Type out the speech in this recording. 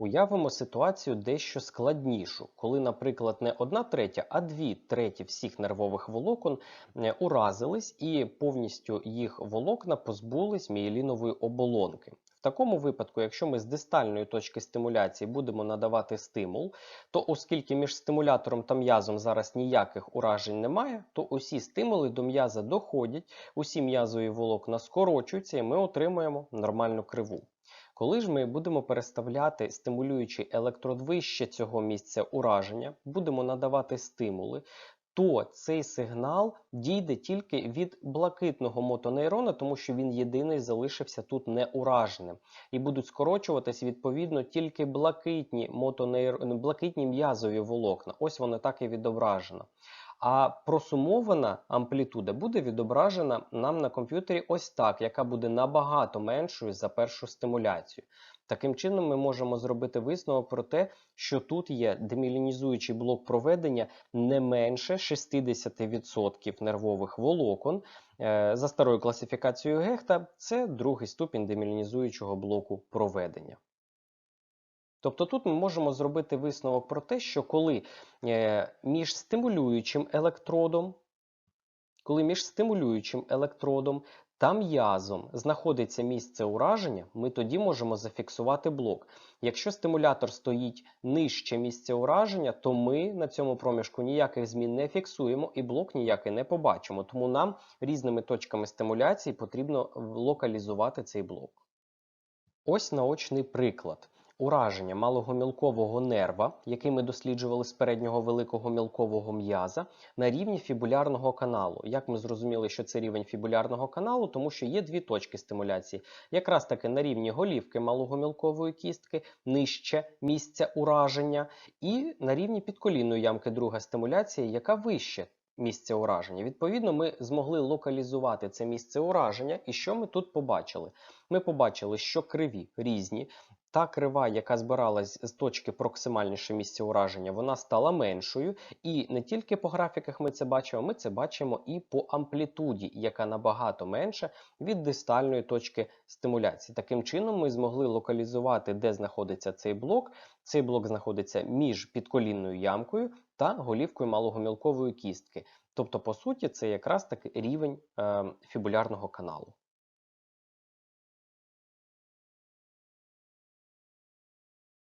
Уявимо ситуацію дещо складнішу, коли, наприклад, не одна третя, а дві треті всіх нервових волокон е, уразились і повністю їх волокна позбулись мієлінової оболонки. В такому випадку, якщо ми з дистальної точки стимуляції будемо надавати стимул, то оскільки між стимулятором та м'язом зараз ніяких уражень немає, то усі стимули до м'яза доходять, усі м'язові волокна скорочуються і ми отримуємо нормальну криву. Коли ж ми будемо переставляти стимулюючий електрод вище цього місця ураження, будемо надавати стимули, то цей сигнал дійде тільки від блакитного мотонейрона, тому що він єдиний залишився тут неураженим. І будуть скорочуватись відповідно тільки блакитні мотонейр... блакитні м'язові волокна. Ось воно так і відображено. А просумована амплітуда буде відображена нам на комп'ютері ось так, яка буде набагато меншою за першу стимуляцію. Таким чином, ми можемо зробити висновок про те, що тут є демілінізуючий блок проведення не менше 60% нервових волокон. Е, За старою класифікацією Гехта, це другий ступінь демілінізуючого блоку проведення. Тобто тут ми можемо зробити висновок про те, що коли е, між стимулюючим електродом, коли між стимулюючим електродом та м'язом знаходиться місце ураження, ми тоді можемо зафіксувати блок. Якщо стимулятор стоїть нижче місця ураження, то ми на цьому проміжку ніяких змін не фіксуємо і блок ніякий не побачимо. Тому нам різними точками стимуляції потрібно локалізувати цей блок. Ось наочний приклад. Ураження малого мілкового нерва, який ми досліджували з переднього великого мілкового м'яза, на рівні фібулярного каналу. Як ми зрозуміли, що це рівень фібулярного каналу, тому що є дві точки стимуляції. Якраз таки на рівні голівки малого мілкової кістки, нижче місця ураження, і на рівні підколінної ямки друга стимуляція, яка вище місце ураження. Відповідно, ми змогли локалізувати це місце ураження. І що ми тут побачили? Ми побачили, що криві різні. Та крива, яка збиралась з точки проксимальніше місця ураження, вона стала меншою. І не тільки по графіках ми це бачимо, ми це бачимо і по амплітуді, яка набагато менша від дистальної точки стимуляції. Таким чином, ми змогли локалізувати, де знаходиться цей блок. Цей блок знаходиться між підколінною ямкою та голівкою малогомілкової кістки. Тобто, по суті, це якраз таки рівень е, фібулярного каналу.